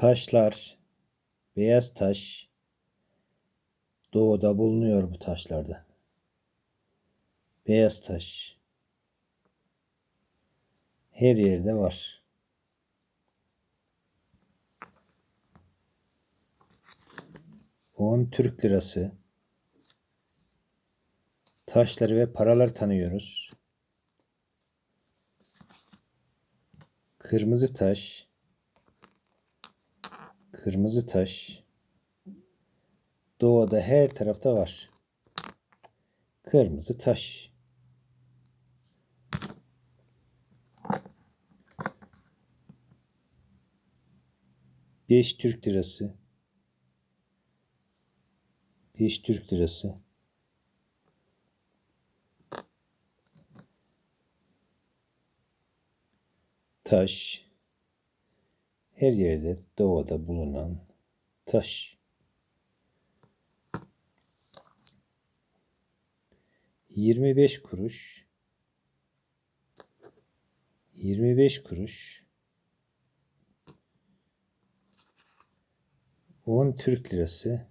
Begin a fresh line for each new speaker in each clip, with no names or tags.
Taşlar, beyaz taş doğuda bulunuyor bu taşlarda. Beyaz taş her yerde var. On Türk lirası. Taşları ve paralar tanıyoruz. Kırmızı taş. Kırmızı taş. Doğuda her tarafta var. Kırmızı taş. Beş Türk lirası. Beş Türk lirası. Taş. Her yerde doğada bulunan taş. Yirmi beş kuruş. Yirmi beş kuruş. On Türk lirası.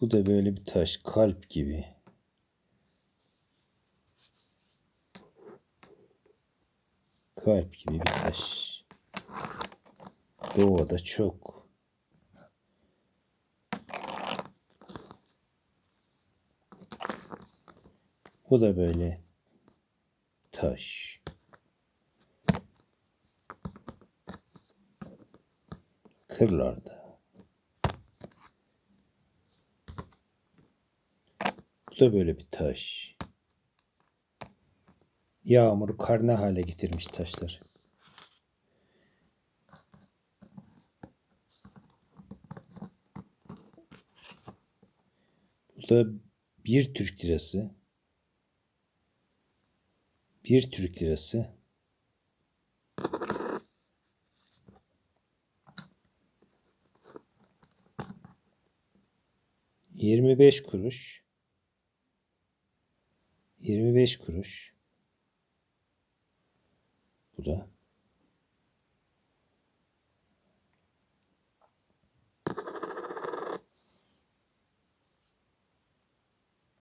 Bu da böyle bir taş. Kalp gibi. Kalp gibi bir taş. Doğada çok. Bu da böyle taş. Kırlarda. Bu da böyle bir taş. Yağmuru karne hale getirmiş taşlar. Bu da bir Türk lirası. Bir Türk lirası. Yirmi beş kuruş. Yirmi beş kuruş. Bu da